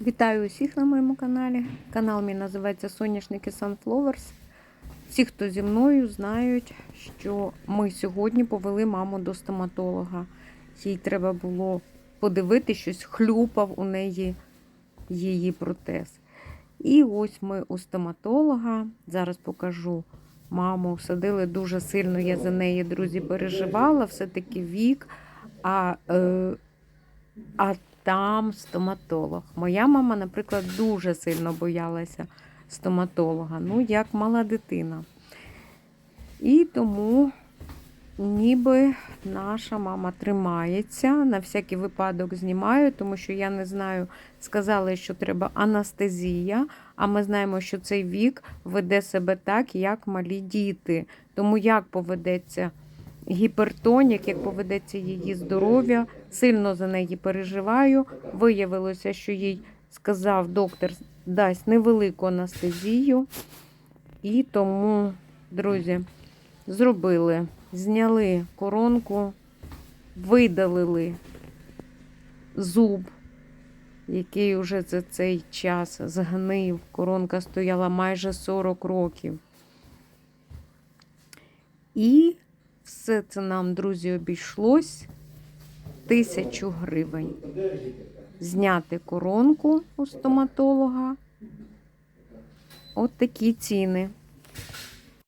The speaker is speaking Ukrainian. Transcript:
Вітаю усіх на моєму каналі. Канал мій називається Соняшники Sunflowers. Всі, хто зі мною, знають, що ми сьогодні повели маму до стоматолога. Їй треба було подивити, щось хлюпав у неї її протез. І ось ми у стоматолога. Зараз покажу. Маму садили дуже сильно. Я за неї, друзі, переживала, все-таки вік. А, е, а там стоматолог. Моя мама, наприклад, дуже сильно боялася стоматолога, ну, як мала дитина. І тому ніби наша мама тримається. На всякий випадок знімаю, тому що я не знаю, сказали, що треба анестезія, а ми знаємо, що цей вік веде себе так, як малі діти. Тому як поведеться гіпертонік, як поведеться її здоров'я, сильно за неї переживаю. Виявилося, що їй сказав доктор, дасть невелику анестезію. І тому, друзі, зробили, зняли коронку, видалили зуб, який уже за цей час згнив. Коронка стояла майже 40 років. І все це нам, друзі, обійшлось тисячу гривень. Зняти коронку у стоматолога. От такі ціни.